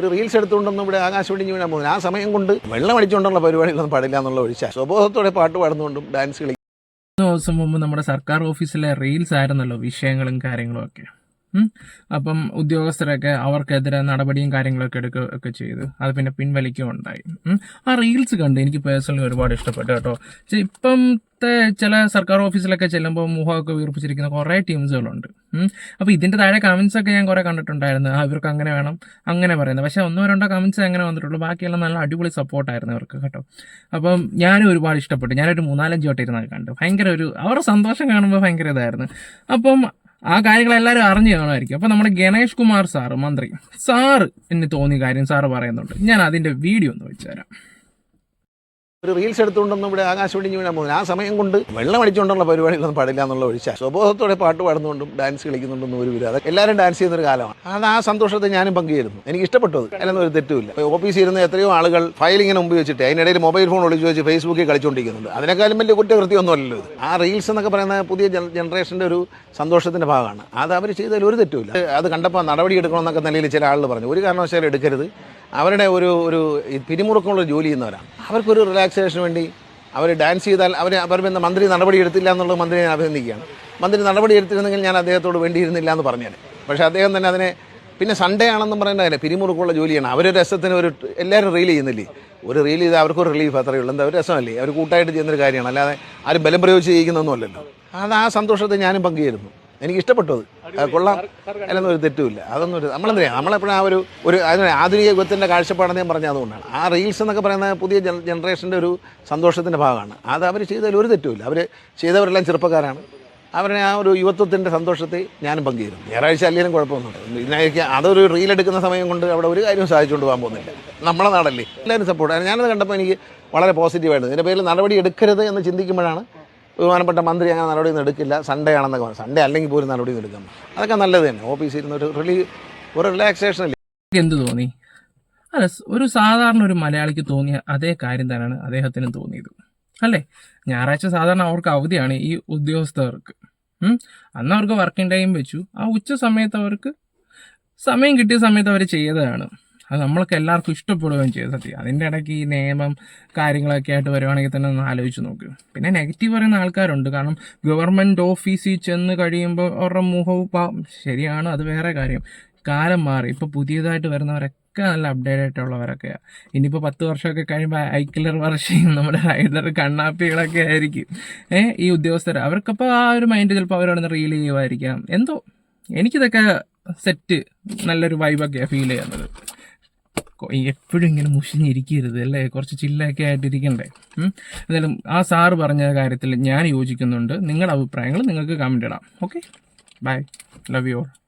ഒരു റീൽസ് എടുത്തുകൊണ്ടൊന്നും ഇവിടെ ആകാശവാണി വീണാൽ പോകുന്നത്. ആ സമയം കൊണ്ട് വെള്ളം അടിച്ചുകൊണ്ടുള്ള പരിപാടികളൊന്നും പാടില്ല എന്നുള്ള ഒഴിച്ചാൽ സ്വബോധത്തോടെ പാട്ട് പാടുന്നുകൊണ്ടും ഡാൻസ് കളി ദിവസം മുമ്പ് നമ്മുടെ സർക്കാർ ഓഫീസിലെ റീൽസ് ആയിരുന്നല്ലോ വിഷയങ്ങളും കാര്യങ്ങളും ഒക്കെ. അപ്പം ഉദ്യോഗസ്ഥരൊക്കെ അവർക്കെതിരെ നടപടിയും കാര്യങ്ങളൊക്കെ എടുക്കുക ഒക്കെ ചെയ്തു. അത് പിന്നെ പിൻവലിക്കുകയും ഉണ്ടായി ഉം. ആ റീൽസ് കണ്ട് എനിക്ക് പേഴ്സണലി ഒരുപാട് ഇഷ്ടപ്പെട്ടു കേട്ടോ. പക്ഷേ ഇപ്പത്തെ ചില സർക്കാർ ഓഫീസിലൊക്കെ ചെല്ലുമ്പോൾ മുഖമൊക്കെ വീർപ്പിച്ചിരിക്കുന്ന കുറേ ടീംസുകളുണ്ട്. അപ്പോൾ ഇതിന്റെ താഴെ കമൻസ് ഒക്കെ ഞാൻ കുറേ കണ്ടിട്ടുണ്ടായിരുന്നു. ആ ഇവർക്ക് അങ്ങനെ വേണം അങ്ങനെ പറയുന്നത്. പക്ഷേ ഒന്നോ രണ്ടോ കമൻസ് അങ്ങനെ വന്നിട്ടുള്ളൂ. ബാക്കിയെല്ലാം നല്ല അടിപൊളി സപ്പോർട്ടായിരുന്നു ഇവർക്ക് കേട്ടോ. അപ്പം ഞാനും ഒരുപാട് ഇഷ്ടപ്പെട്ടു. ഞാനൊരു മൂന്നാലഞ്ച് വട്ടം ഇരുന്നത് കണ്ടു. ഭയങ്കര ഒരു അവരുടെ സന്തോഷം കാണുമ്പോൾ ഭയങ്കര ഇതായിരുന്നു. അപ്പം ആ കാര്യങ്ങൾ എല്ലാവരും അറിഞ്ഞു കാണുമായിരിക്കും. അപ്പം നമ്മുടെ ഗണേഷ് കുമാർ സാറ് മന്ത്രി സാറ് എന്ന് തോന്നിയ കാര്യം സാറ് പറയുന്നുണ്ട്. ഞാൻ അതിന്റെ വീഡിയോ ഒന്ന് വെച്ചുതരാം ഒരു റീൽസ് എടുത്തുകൊണ്ടൊന്നും ഇവിടെ ആകാശവാണി വീണാൻ പോകുന്നത് ആ സമയം കൊണ്ട് വെള്ളം അടിച്ചുകൊണ്ടുള്ള പരിപാടികളൊന്നും പാടില്ല എന്നുള്ള ഒഴിച്ചാൽ സ്വബോധത്തോടെ പാട്ട് പാടുന്നുകൊണ്ടും ഡാൻസ് കളിക്കുന്നുണ്ടെന്നും ഒരു വിരാതെ എല്ലാവരും ഡാൻസ് ചെയ്യുന്ന ഒരു കാലമാണ്. അത് ആ സന്തോഷത്തെ ഞാനും പങ്കുചേരുന്നു. എനിക്ക് ഇഷ്ടപ്പെട്ടത് അതിലൊന്നും ഒരു തെറ്റുമില്ല. ഓഫീസിൽ ഇരുന്ന് എത്രയോ ആളുകൾ ഫയലിങ്ങനെ മുമ്പ് വെച്ചിട്ട് അതിനിടയിൽ മൊബൈൽ ഫോൺ ഒളിച്ചു വെച്ച് ഫേസ്ബുക്കിൽ കളിച്ചുകൊണ്ടിരിക്കുന്നുണ്ട് അതിനേക്കാളും വലിയ കുറ്റകൃത്യമൊന്നും അല്ലല്ലോ ഇത്. ആ റീൽസ് എന്നൊക്കെ പറയുന്ന പുതിയ ജന- ജനറേഷന്റെ ഒരു സന്തോഷത്തിന്റെ ഭാഗമാണ്. അത് അവർ ചെയ്തതിൽ ഒരു തെറ്റുമില്ല. അത് കണ്ടപ്പോൾ നടപടി എടുക്കണമെന്നൊക്കെ നിലയിൽ ചില ആളുകൾ പറഞ്ഞു. ഒരു കാരണവശാലും എടുക്കരുത്. അവരുടെ ഒരു ഒരു പിരിമുറുക്കമുള്ള ജോലി ചെയ്യുന്നവരാണ്. അവർക്കൊരു റിലാക്സേഷന് വേണ്ടി അവർ ഡാൻസ് ചെയ്താൽ അവർ അവർ എന്ന മന്ത്രി നടപടി എടുത്തില്ല എന്നുള്ളത് മന്ത്രിയെ ഞാൻ അഭിനന്ദിക്കുകയാണ്. മന്ത്രി നടപടി എടുത്തിരുന്നെങ്കിൽ ഞാൻ അദ്ദേഹത്തോട് വേണ്ടിയിരുന്നില്ല എന്ന് പറഞ്ഞേനെ. പക്ഷേ അദ്ദേഹം തന്നെ അതിനെ പിന്നെ സൺഡേ ആണെന്നും അല്ലേ പിരിമുറുക്കുള്ള ജോലിയാണ്. അവർ രസത്തിന് ഒരു എല്ലാവരും റീൽ ചെയ്യുന്നില്ലേ? ഒരു റീൽ ചെയ്താൽ അവർക്കൊരു റിലീഫ് അത്രയേ ഉള്ളൂ. എന്താ ഒരു രസമല്ലേ? അവർ കൂട്ടായിട്ട് ചെയ്യുന്നൊരു കാര്യമാണ്. അല്ലാതെ ആരും ബലം പ്രയോഗിച്ച് ചെയ്യിക്കുന്നൊന്നുമല്ലല്ലോ. അത് ആ സന്തോഷത്തെ ഞാനും പങ്കുചേരുന്നു. എനിക്ക് ഇഷ്ടപ്പെട്ടു അത് കൊള്ളാം. അതിലൊന്നും ഒരു തെറ്റുമില്ല. അതൊന്നും ഒരു നമ്മളെന്തിനാണ് നമ്മളെപ്പോഴും ആ ഒരു ഒരു അതിന് ആധുനിക യുഗത്തിന്റെ കാഴ്ചപ്പാടെന്ന് ഞാൻ പറഞ്ഞത് അതുകൊണ്ടാണ്. ആ റീൽസ് എന്നൊക്കെ പറയുന്ന പുതിയ ജന- ജനറേഷന്റെ ഒരു സന്തോഷത്തിന്റെ ഭാഗമാണ്. അത് അവർ ചെയ്തതിൽ ഒരു തെറ്റുമില്ല. അവർ ചെയ്തവരെല്ലാം ചെറുപ്പക്കാരാണ്. അവരുടെ ആ ഒരു യുവത്വത്തിന്റെ സന്തോഷത്തെ ഞാനും പങ്കുചേരും ഞായറാഴ്ച അല്ലെങ്കിലും കുഴപ്പമൊന്നുമില്ല. ഇതിനായിരിക്കും അതൊരു റീൽ എടുക്കുന്ന സമയം കൊണ്ട് അവിടെ ഒരു കാര്യവും സാധിച്ചുകൊണ്ട് പോകാൻ പോകുന്നില്ല. നമ്മളെ നാടല്ലേ? എല്ലാവരും സപ്പോർട്ട് ഞാനത് കണ്ടപ്പോൾ എനിക്ക് വളരെ പോസിറ്റീവായിരുന്നു ഇതിന്റെ പേരിൽ നടപടി എടുക്കരുത് എന്ന് ചിന്തിക്കുമ്പോഴാണ് ബഹുമാനപ്പെട്ട മന്ത്രി അങ്ങനെ നടപടിയൊന്നും എടുക്കില്ല. സൺഡേ ആണെന്നൊക്കെ പറഞ്ഞു. സൺഡേ അല്ലെങ്കിൽ പോലും നടപടിയൊന്നും എടുക്കാം അതൊക്കെ നല്ലത് തന്നെ. ഓഫീസിൽ ഇരുന്ന് ഒരു റിലീ ഒരു റിലാക്സേഷൻ അല്ലേ എന്ത് തോന്നി? അല്ല ഒരു സാധാരണ ഒരു മലയാളിക്ക് തോന്നിയ അതേ കാര്യം തന്നെയാണ് അദ്ദേഹത്തിനും തോന്നിയത്. അല്ലേ? ഞായറാഴ്ച സാധാരണ അവർക്ക് അവധിയാണ് ഈ ഉദ്യോഗസ്ഥർക്ക്. അന്ന് അവർക്ക് വർക്കിംഗ് ടൈം വെച്ചു. ആ ഉച്ച സമയത്ത് അവർക്ക് സമയം കിട്ടിയ സമയത്ത് അവർ ചെയ്തതാണ്. അത് നമ്മൾക്ക് എല്ലാവർക്കും ഇഷ്ടപ്പെടുകയും ചെയ്തു സത്യം. അതിന്റെ ഇടയ്ക്ക് ഈ നിയമം കാര്യങ്ങളൊക്കെ ആയിട്ട് വരുവാണെങ്കിൽ തന്നെ ഒന്ന് ആലോചിച്ച് നോക്കും. പിന്നെ നെഗറ്റീവ് പറയുന്ന ആൾക്കാരുണ്ട്. കാരണം ഗവൺമെന്റ് ഓഫീസിൽ ചെന്ന് കഴിയുമ്പോൾ അവരുടെ മുഖവും ശരിയാണ് അത് വേറെ കാര്യം. കാലം മാറി. ഇപ്പോൾ പുതിയതായിട്ട് വരുന്നവരൊക്കെ നല്ല അപ്ഡേറ്റ് ആയിട്ടുള്ളവരൊക്കെയാണ് ഇനിയിപ്പോൾ പത്ത് വർഷമൊക്കെ കഴിയുമ്പോൾ ഐക്കിലർ വർഷയും നമ്മുടെ റൈഡർ കണ്ണാപ്പികളൊക്കെ ആയിരിക്കും. ഏഹ് ഈ ഉദ്യോഗസ്ഥർ അവർക്കപ്പോൾ ആ ഒരു മൈൻഡ് ചിലപ്പോൾ അവരവിടെ റീൽ ചെയ്യുമായിരിക്കാം എന്തോ എനിക്കിതൊക്കെ സെറ്റ് നല്ലൊരു വൈബൊക്കെയാണ് ഫീൽ ചെയ്യുന്നത്. എപ്പോഴും ഇങ്ങനെ മുഷിഞ്ഞിരിക്കരുത് അല്ലേ? കുറച്ച് ചില്ലൊക്കെ ആയിട്ടിരിക്കണ്ടേ. എന്തായാലും ആ സാറ് പറഞ്ഞ കാര്യത്തിൽ ഞാൻ യോജിക്കുന്നുണ്ട്. നിങ്ങളുടെ അഭിപ്രായങ്ങൾ നിങ്ങൾക്ക് കമന്റ് ഇടാം. Okay bye love you all